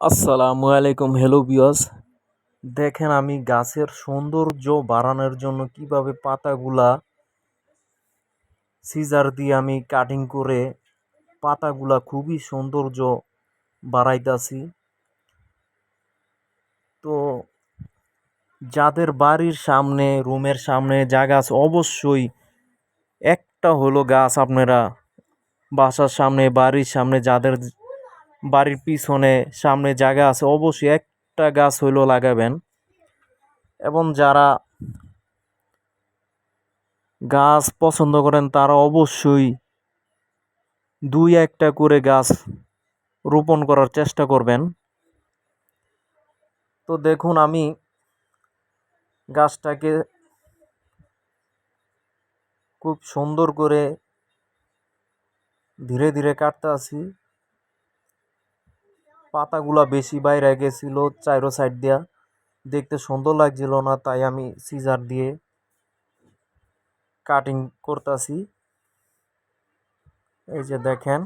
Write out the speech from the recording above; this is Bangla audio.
আসসালামু আলাইকুম হ্যালো বিয়স দেখেন আমি গাছের সৌন্দর্য বাড়ানোর জন্য কীভাবে পাতাগুলা সিজার দিয়ে আমি কাটিং করে পাতাগুলা খুবই সৌন্দর্য বাড়াইতাছি। তো যাদের বাড়ির সামনে, রুমের সামনে জায়গা আছে অবশ্যই একটা হলো গাছ আপনারা বাসার সামনে, বাড়ির সামনে যাদের বাড়ির পিছনে সামনে জায়গা আছে, অবশ্যই একটা গাছ হইলেও লাগাবেন। এবং যারা গাছ পছন্দ করেন, তারা অবশ্যই দুই একটা করে গাছ রোপণ করার চেষ্টা করবেন। তো দেখুন, আমি গাছটাকে খুব সুন্দর করে ধীরে ধীরে কাটতে আছি। পাতাগুলা বেশি বাইরে গেছিল চাইরো সাইড দিয়া। দেখতে সুন্দর লাগছিল না, তাই আমি সিজার দিয়ে কাটিং করতেছি। এই যে দেখেন।